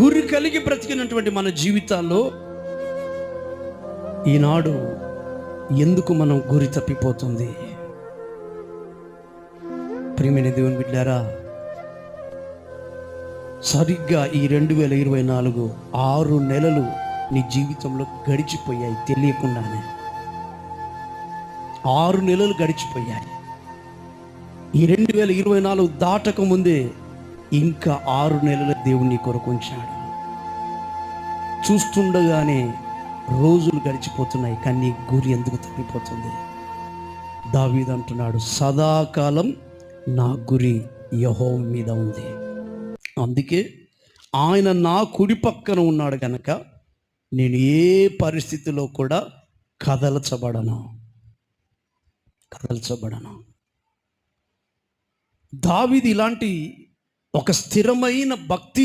గురి కలిగి బ్రతికినటువంటి మన జీవితాల్లో ఈనాడు ఎందుకు మనం గురి తప్పిపోతుంది? ప్రియమైన దేవుని బిడ్డారా సరిగ్గా ఈ రెండు వేల ఇరవై నాలుగు ఆరు నెలలు నీ జీవితంలో గడిచిపోయాయి తెలియకుండానే. ఆరు నెలలు గడిచిపోయాయి. ఈ రెండు వేల ఇరవై నాలుగు దాటక ముందే ఇంకా ఆరు నెలల దేవుని కొరకు ఉంచాడు. చూస్తుండగానే రోజులు గడిచిపోతున్నాయి కానీ గురి ఎందుకు తప్పిపోతుంది? దావీద్ అంటున్నాడు సదాకాలం నా గురి యహో మీద ఉంది. అందుకే ఆయన నా కుడి పక్కన ఉన్నాడు కనుక నేను ఏ పరిస్థితిలో కూడా కదలచబడను. కదల్చబడను. దావీది ఇలాంటి ఒక స్థిరమైన భక్తి